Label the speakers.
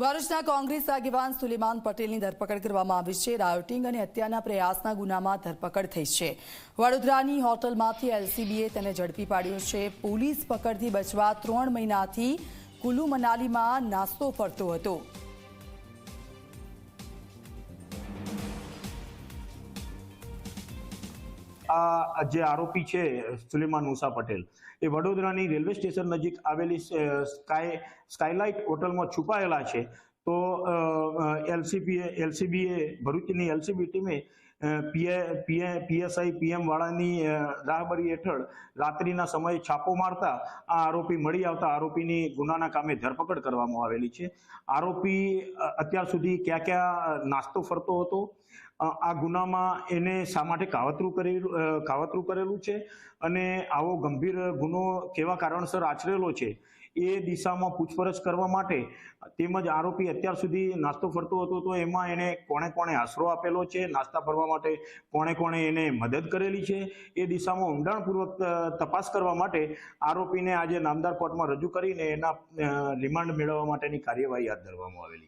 Speaker 1: ભરૂચના કોંગ્રેસ આગેવાન સુલેમાન પટેલની ધરપકડ કરવામાં આવી છે. રાયોટિંગ અને હત્યાના પ્રયાસના ગુનામાં ધરપકડ થઈ છે. વડોદરાની હોટલમાંથી એલસીબીએ તેને ઝડપી પાડ્યો છે. પોલીસ પકડથી બચવા ત્રણ મહિનાથી કુલુ મનાલીમાં નાસ્તો ફરતો હતો.
Speaker 2: આ જે આરોપી છે, સુલેમાન મુસા પટેલ, એ વડોદરાની રેલવે સ્ટેશન નજીક આવેલી સ્કાય, સ્કાયલાઇટ હોટલમાં છુપાયેલા છે. તો એલસીબીએ એલસીબીએ, ભરૂચની એલસીબી ટીમે પીએ પીએ પીએસઆઈ પીએમ વાળાની રાહબરી હેઠળ રાત્રિના સમયે છાપો મારતા આ આરોપી મળી આવતા આરોપીની ગુનાના કામે ધરપકડ કરવામાં આવેલી છે. આરોપી અત્યાર સુધી ક્યાં ક્યાં નાસ્તો ફરતો હતો આ ગુનામાં એને શા માટે કાવતરું કરેલું કાવતરું કરેલું છે અને આવો ગંભીર ગુનો કેવા કારણસર આચરેલો છે એ દિશામાં પૂછપરછ કરવા માટે તેમજ આરોપી અત્યાર સુધી નાસ્તો ફરતો હતો તો એમાં એને કોણે કોણે આશરો આપેલો છે, નાસ્તા ફરવા માટે કોણે કોણે એને મદદ કરેલી છે? એ દિશામાં ઊંડાણપૂર્વક તપાસ કરવા માટે આરોપીને આજે નામદાર કોર્ટમાં રજૂ કરીને એના રિમાન્ડ મેળવવા માટેની કાર્યવાહી હાથ ધરવામાં આવેલી છે.